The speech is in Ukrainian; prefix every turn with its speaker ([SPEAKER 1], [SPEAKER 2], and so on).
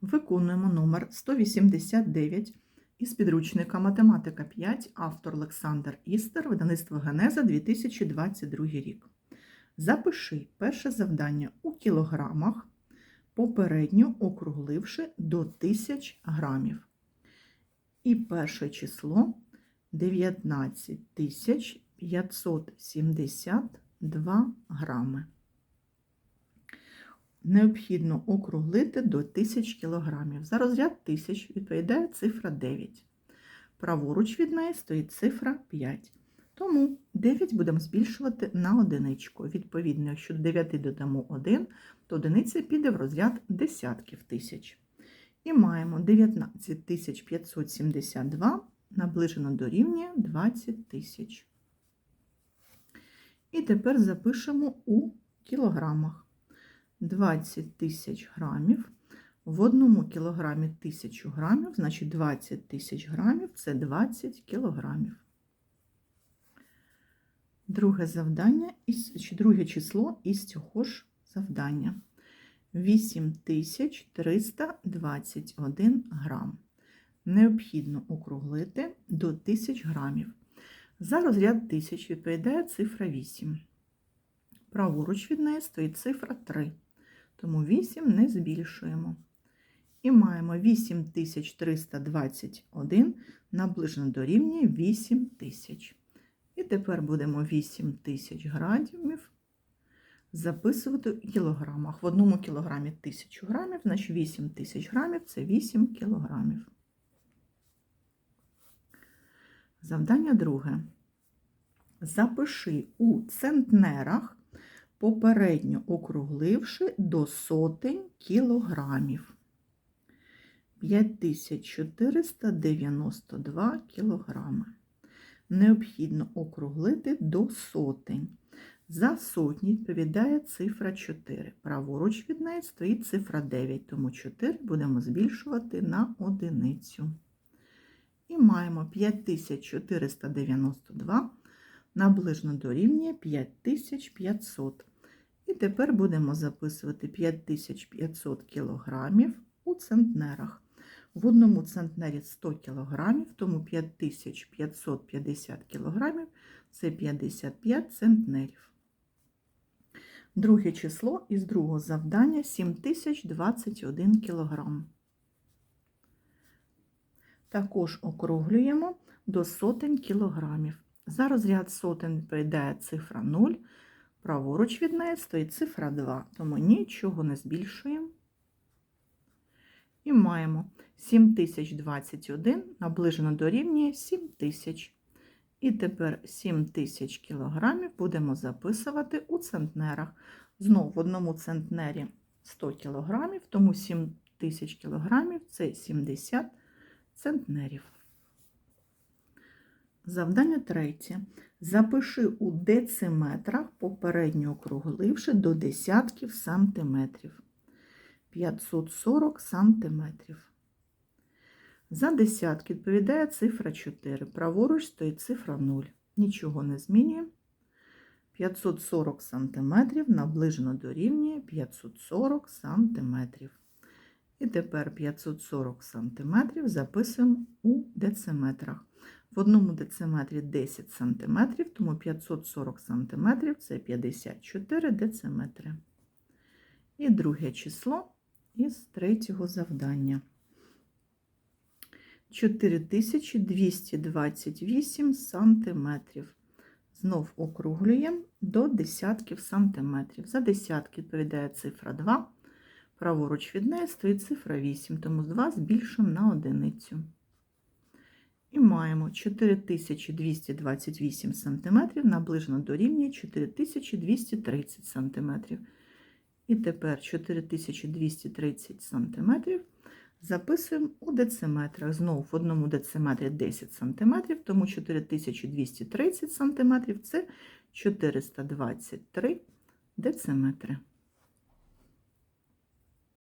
[SPEAKER 1] Виконуємо номер 189 із підручника Математика 5, автор Олександр Істер, видавництво Генеза 2022 рік. Запиши перше завдання у кілограмах, попередньо округливши до 1000 грамів. І перше число 19 572 грами. Необхідно округлити до 1000 кг. За розряд 1000 відповідає цифра 9. Праворуч від неї стоїть цифра 5. Тому 9 будемо збільшувати на одиничку. Відповідно, якщо до 9 додамо 1, то одиниця піде в розряд десятків тисяч. І маємо 19 572 наближено до рівня 20 тисяч. І тепер запишемо у кілограмах. 20 тисяч грамів. В одному кілограмі 1000 грамів, значить 20 тисяч грамів це 20 кілограмів. Друге завдання, друге число із цього ж завдання. 8321 грам. Необхідно округлити до 1000 грамів. За розряд 1000 відповідає цифра 8. Праворуч від неї стоїть цифра 3, тому 8 не збільшуємо. І маємо 8321 наближено до рівня 8000. І тепер будемо 8000 градів записувати у кілограмах. В одному кілограмі 1000 грамів, значить 8000 грамів це 8 кілограмів. Завдання друге. Запиши у центнерах, попередньо округливши до сотень кілограмів. 5492 кілограми. Необхідно округлити до сотень. За сотні відповідає цифра 4. Праворуч від неї стоїть цифра 9, тому 4 будемо збільшувати на одиницю. І маємо 5492 наближно дорівнює 5500. І тепер будемо записувати 5500 кілограмів у центнерах. В одному центнері 100 кілограмів, тому 5550 кілограмів це 55 центнерів. Друге число із другого завдання 7021 кілограм. Також округлюємо до сотень кілограмів. За розряд сотень відповідає цифра 0, праворуч від неї стоїть цифра 2, тому нічого не збільшуємо. І маємо 7021 наближено до рівня 7000. І тепер 7000 кілограмів будемо записувати у центнерах. Знову в одному центнері 100 кілограмів, тому 7000 кілограмів це 70 центнерів. Завдання третє. Запиши у дециметрах, попередньо округливши до десятків сантиметрів. 540 сантиметрів. За десятки відповідає цифра 4. Праворуч стоїть цифра 0. Нічого не змінюємо. 540 сантиметрів наближено до рівня 540 сантиметрів. І тепер 540 сантиметрів записуємо у дециметрах. В одному дециметрі 10 см, тому 540 см це 54 дециметри. І друге число із третього завдання. 4228 сантиметрів. Знов округлюємо до десятків сантиметрів. За десятки відповідає цифра 2. Праворуч від неї стоїть цифра 8, тому з 2 збільшуємо на одиницю. І маємо 4228 см наближено до рівня 4230 см. І тепер 4230 см записуємо у дециметрах. Знову в одному дециметрі 10 см, тому 4230 см це 423 дециметри.